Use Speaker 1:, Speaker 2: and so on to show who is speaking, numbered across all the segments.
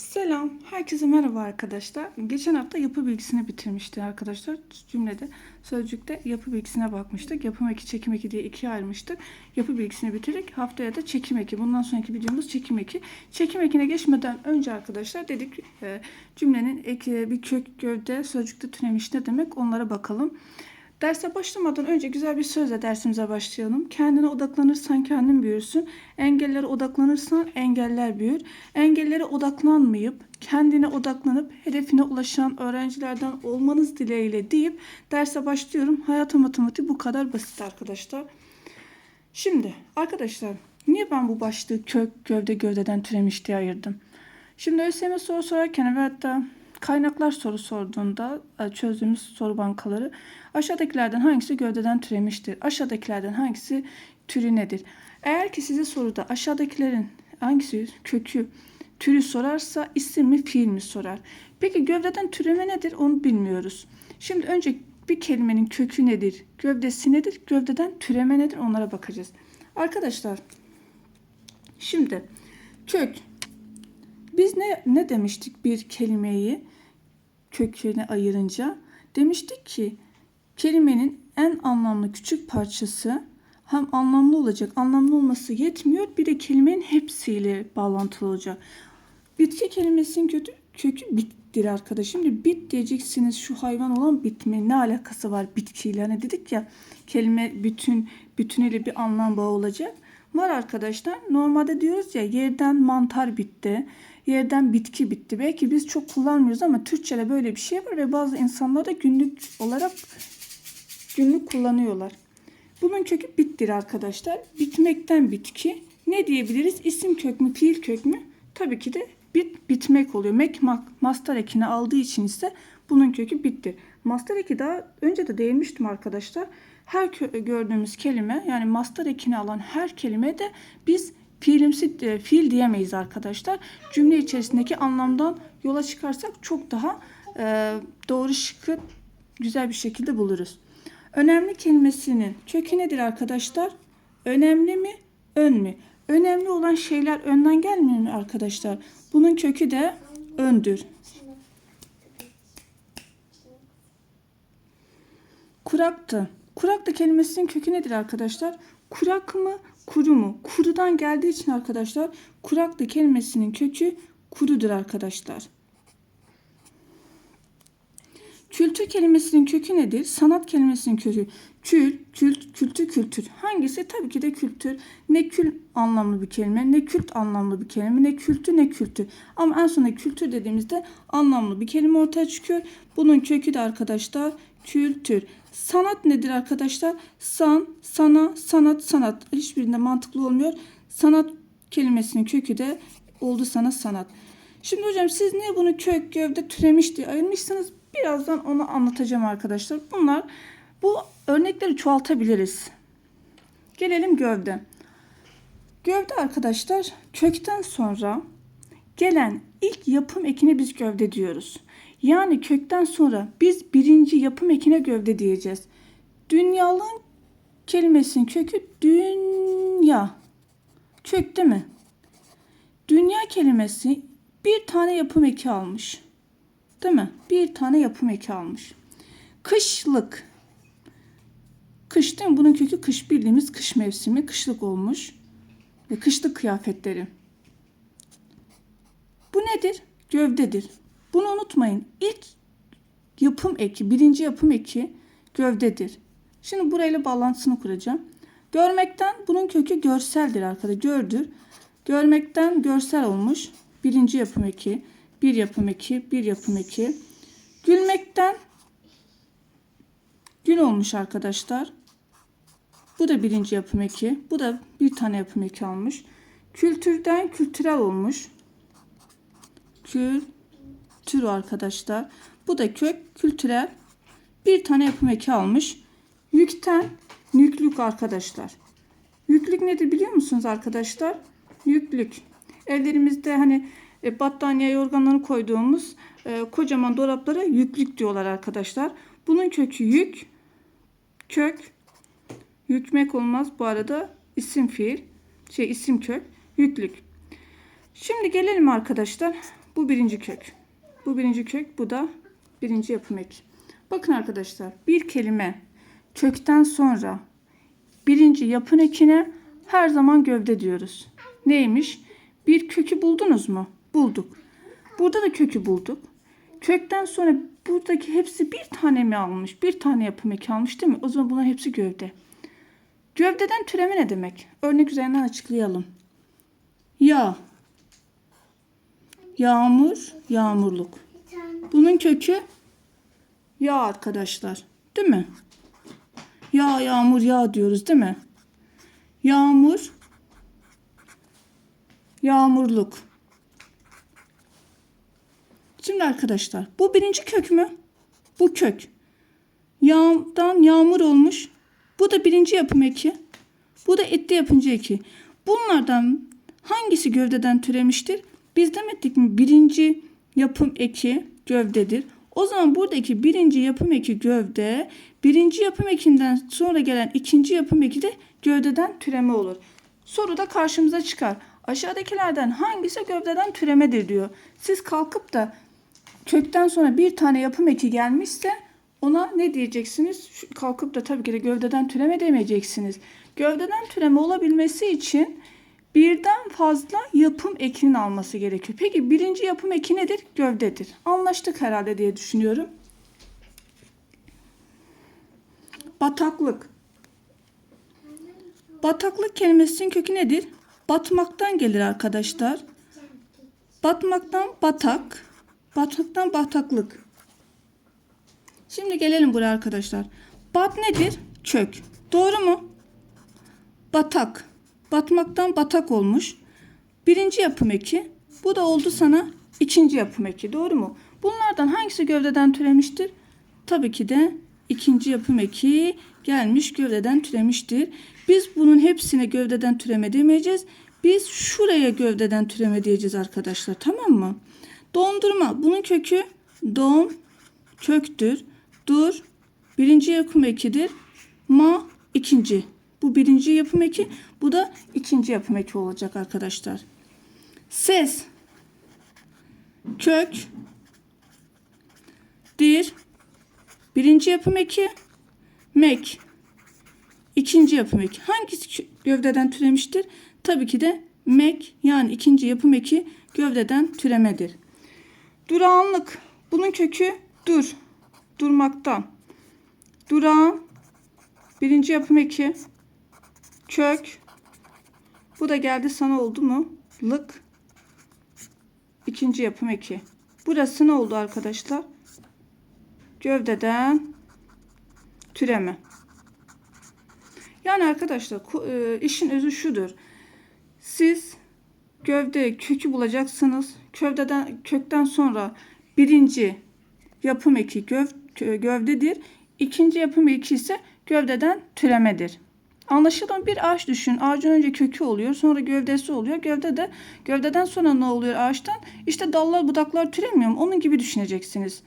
Speaker 1: Selam, herkese merhaba arkadaşlar. Geçen hafta yapı bilgisini bitirmişti arkadaşlar. Cümlede, sözcükte yapı bilgisine bakmıştık. Yapım eki, çekim eki diye ikiye ayırmıştık. Yapı bilgisini bitirdik. Haftaya da çekim eki. Bundan sonraki videomuz çekim eki. Çekim ekine geçmeden önce arkadaşlar dedik e, cümlenin eki, bir kök, gövde, sözcükte türemiş ne demek onlara bakalım. Derse başlamadan önce güzel bir sözle dersimize başlayalım. Kendine odaklanırsan kendin büyürsün. Engellere odaklanırsan engeller büyür. Engellere odaklanmayıp kendine odaklanıp hedefine ulaşan öğrencilerden olmanız dileğiyle deyip derse başlıyorum. Hayat matematiği bu kadar basit arkadaşlar. Şimdi arkadaşlar niye ben bu başlığı kök, gövde, gövdeden türemiş diye ayırdım? Şimdi ÖSYM soru sorarken ve hatta kaynaklar soru sorduğunda e, çözdüğümüz soru bankaları aşağıdakilerden hangisi gövdeden türemiştir? Aşağıdakilerden hangisi türü nedir? Eğer ki size soruda aşağıdakilerin hangisi kökü türü sorarsa isim mi fiil mi sorar? Peki gövdeden türeme nedir onu bilmiyoruz. Şimdi önce bir kelimenin kökü nedir? Gövdesi nedir? Gövdeden türeme nedir? Onlara bakacağız. Arkadaşlar şimdi kök biz ne ne demiştik bir kelimeyi köküne ayırınca? Demiştik ki kelimenin en anlamlı küçük parçası hem anlamlı olacak, anlamlı olması yetmiyor bir de kelimenin hepsiyle bağlantılı olacak. Bitki kelimesinin kötü, kökü bittir arkadaş. Şimdi bit diyeceksiniz şu hayvan olan bitme ne alakası var bitkiyle? Hani dedik ya kelime bütün bütünüyle bir anlam bağı olacak. Var arkadaşlar. Normalde diyoruz ya yerden mantar bitti. Yerden bitki bitti. Belki biz çok kullanmıyoruz ama Türkçe'de böyle bir şey var ve bazı insanlar da günlük olarak günlük kullanıyorlar. Bunun kökü bittir arkadaşlar. Bitmekten bitki. Ne diyebiliriz? İsim kök mü, fiil kök mü? Tabii ki de bit bitmek oluyor. Mek mak, mastar ekini aldığı için ise bunun kökü bittir. Mastar eki daha önce de değinmiştim arkadaşlar. Her gördüğümüz kelime yani mastar ekini alan her kelime de biz fiilimsi e, fiil diyemeyiz arkadaşlar. Cümle içerisindeki anlamdan yola çıkarsak çok daha e, doğru şıkkı güzel bir şekilde buluruz. Önemli kelimesinin kökü nedir arkadaşlar? Önemli mi? Ön mü? Önemli olan şeyler önden gelmiyor mu arkadaşlar? Bunun kökü de öndür. Kuraktı. Kuraktı kelimesinin kökü nedir arkadaşlar? Kurak mı? Kuru mu? Kurudan geldiği için arkadaşlar kuraktı kelimesinin kökü kurudur arkadaşlar. Kültür kelimesinin kökü nedir? Sanat kelimesinin kökü kül, kült, kültür, kültür. Hangisi? Tabii ki de kültür. Ne kül anlamlı bir kelime, ne kült anlamlı bir kelime, ne kültü ne kültür. Ama en sonunda kültür dediğimizde anlamlı bir kelime ortaya çıkıyor. Bunun kökü de arkadaşlar kültür. Sanat nedir arkadaşlar? San, sana, sanat, sanat. Hiçbirinde mantıklı olmuyor. Sanat kelimesinin kökü de oldu sana sanat. Şimdi hocam siz niye bunu kök, gövde, türemiş diye ayırmışsınız? Birazdan onu anlatacağım arkadaşlar. Bunlar bu örnekleri çoğaltabiliriz. Gelelim gövde. Gövde arkadaşlar kökten sonra gelen ilk yapım ekine biz gövde diyoruz. Yani kökten sonra biz birinci yapım ekine gövde diyeceğiz. Dünyalığın kelimesinin kökü dünya. Kök değil mi? Dünya kelimesi bir tane yapım eki almış. Değil mi? Bir tane yapım eki almış. Kışlık. Kış değil mi? Bunun kökü kış bildiğimiz kış mevsimi. Kışlık olmuş. Ve kışlık kıyafetleri. Bu nedir? Gövdedir. Bunu unutmayın. İlk yapım eki, birinci yapım eki gövdedir. Şimdi burayla bağlantısını kuracağım. Görmekten bunun kökü görseldir arkadaşlar. Gördür. Görmekten görsel olmuş. Birinci yapım eki. Bir yapım eki, bir yapım eki. Gülmekten gül olmuş arkadaşlar. Bu da birinci yapım eki. Bu da bir tane yapım eki almış. Kültürden kültürel olmuş. Kültür arkadaşlar. Bu da kök kültürel. Bir tane yapım eki almış. Yükten yüklük arkadaşlar. Yüklük nedir biliyor musunuz arkadaşlar? Yüklük. Evlerimizde hani e, battaniye yorganlarını koyduğumuz e, kocaman dolaplara yüklük diyorlar arkadaşlar. Bunun kökü yük, kök, yükmek olmaz bu arada isim fiil, şey isim kök, yüklük. Şimdi gelelim arkadaşlar. Bu birinci kök. Bu birinci kök, bu da birinci yapım eki. Bakın arkadaşlar, bir kelime kökten sonra birinci yapın ekine her zaman gövde diyoruz. Neymiş? Bir kökü buldunuz mu? Bulduk. Burada da kökü bulduk. Kökten sonra buradaki hepsi bir tane mi almış? Bir tane yapım eki almış değil mi? O zaman bunların hepsi gövde. Gövdeden türeme ne demek? Örnek üzerinden açıklayalım. Yağ. Yağmur, yağmurluk. Bunun kökü yağ arkadaşlar. Değil mi? Yağ, yağmur, yağ diyoruz değil mi? Yağmur, yağmurluk. Şimdi arkadaşlar bu birinci kök mü? Bu kök. Yağdan yağmur olmuş. Bu da birinci yapım eki. Bu da etli yapıncı eki. Bunlardan hangisi gövdeden türemiştir? Biz demedik mi birinci yapım eki gövdedir. O zaman buradaki birinci yapım eki gövde, birinci yapım ekinden sonra gelen ikinci yapım eki de gövdeden türeme olur. Soru da karşımıza çıkar. Aşağıdakilerden hangisi gövdeden türemedir diyor. Siz kalkıp da kökten sonra bir tane yapım eki gelmişse ona ne diyeceksiniz? Kalkıp da tabii ki de gövdeden türeme demeyeceksiniz. Gövdeden türeme olabilmesi için birden fazla yapım ekinin alması gerekiyor. Peki birinci yapım eki nedir? Gövdedir. Anlaştık herhalde diye düşünüyorum. Bataklık. Bataklık kelimesinin kökü nedir? Batmaktan gelir arkadaşlar. Batmaktan batak, bataktan bataklık. Şimdi gelelim buraya arkadaşlar. Bat nedir? Çök. Doğru mu? Batak. Batmaktan batak olmuş. Birinci yapım eki. Bu da oldu sana ikinci yapım eki. Doğru mu? Bunlardan hangisi gövdeden türemiştir? Tabii ki de ikinci yapım eki gelmiş gövdeden türemiştir. Biz bunun hepsine gövdeden türeme demeyeceğiz. Biz şuraya gövdeden türeme diyeceğiz arkadaşlar. Tamam mı? Dondurma. Bunun kökü don köktür. Dur birinci yapım ekidir. Ma ikinci. Bu birinci yapım eki. Bu da ikinci yapım eki olacak arkadaşlar. Ses. Kök. Dir. Birinci yapım eki. Mek. İkinci yapım eki. Hangisi gövdeden türemiştir? Tabii ki de mek yani ikinci yapım eki gövdeden türemedir. Durağanlık. Bunun kökü dur. Durmaktan. Durağan. Birinci yapım eki. Kök. Bu da geldi sana oldu mu? Lık. İkinci yapım eki. Burası ne oldu arkadaşlar? Gövdeden türeme. Yani arkadaşlar e, işin özü şudur. Siz gövde kökü bulacaksınız. Gövdeden kökten sonra birinci yapım eki göv, gövdedir. İkinci yapım eki ise gövdeden türemedir. Anlaşılan bir ağaç düşün. Ağacın önce kökü oluyor, sonra gövdesi oluyor. Gövde de gövdeden sonra ne oluyor ağaçtan? İşte dallar, budaklar türemiyor mu? Onun gibi düşüneceksiniz.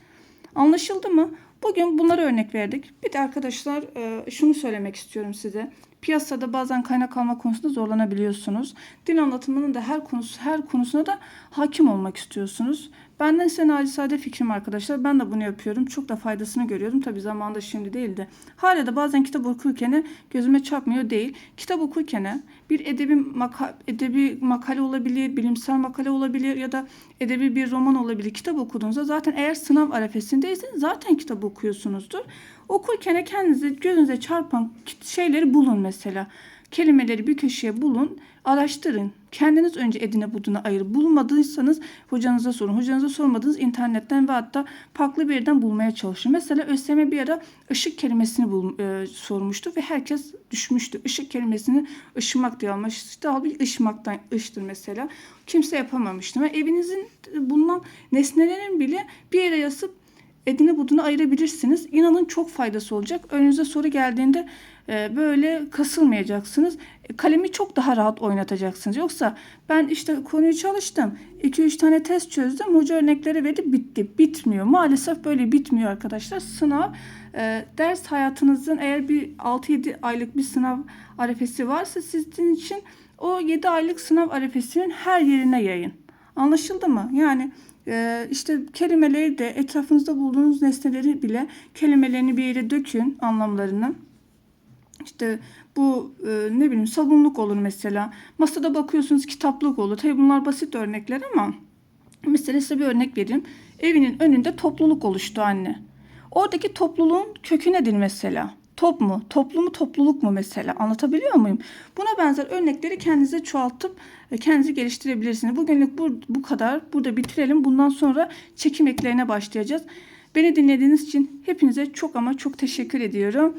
Speaker 1: Anlaşıldı mı? Bugün bunları örnek verdik. Bir de arkadaşlar e, şunu söylemek istiyorum size. Piyasada bazen kaynak alma konusunda zorlanabiliyorsunuz. Dil anlatımının da her konusu her konusuna da hakim olmak istiyorsunuz. Benden size nacizade fikrim arkadaşlar. Ben de bunu yapıyorum. Çok da faydasını görüyorum. Tabi zamanda şimdi değil de. Hala da bazen kitap okurken gözüme çarpmıyor değil. Kitap okurken bir edebi, maka, edebi makale olabilir, bilimsel makale olabilir ya da edebi bir roman olabilir. Kitap okuduğunuzda zaten eğer sınav arefesindeyseniz zaten kitap okuyorsunuzdur. Okurken kendinize gözünüze çarpan şeyleri bulun mesela. Kelimeleri bir köşeye bulun, araştırın. Kendiniz önce edine buduna ayır. Bulmadıysanız hocanıza sorun. Hocanıza sormadınız internetten ve hatta farklı bir yerden bulmaya çalışın. Mesela ÖSYM bir ara ışık kelimesini bul, e, sormuştu ve herkes düşmüştü. Işık kelimesini ışımak diye almıştı. Halbuki ışmaktan ıştır mesela. Kimse yapamamıştı. Ve evinizin bulunan nesnelerin bile bir yere yazıp edine buduna ayırabilirsiniz. İnanın çok faydası olacak. Önünüze soru geldiğinde böyle kasılmayacaksınız. E, Kalemi çok daha rahat oynatacaksınız. Yoksa ben işte konuyu çalıştım. 2-3 tane test çözdüm. Hoca örnekleri verdi bitti. Bitmiyor. Maalesef böyle bitmiyor arkadaşlar. Sınav e, ders hayatınızın eğer bir 6-7 aylık bir sınav arefesi varsa sizin için o 7 aylık sınav arefesinin her yerine yayın. Anlaşıldı mı? Yani e, işte kelimeleri de etrafınızda bulduğunuz nesneleri bile kelimelerini bir yere dökün anlamlarını. İşte bu e, ne bileyim sabunluk olur mesela. Masada bakıyorsunuz kitaplık olur. Tabii bunlar basit örnekler ama mesela size bir örnek vereyim. Evinin önünde topluluk oluştu anne. Oradaki topluluğun kökü nedir mesela? Top mu? Toplu mu topluluk mu mesela? Anlatabiliyor muyum? Buna benzer örnekleri kendinize çoğaltıp e, kendinizi geliştirebilirsiniz. Bugünlük bu, bu kadar. Burada bitirelim. Bundan sonra çekim eklerine başlayacağız. Beni dinlediğiniz için hepinize çok ama çok teşekkür ediyorum.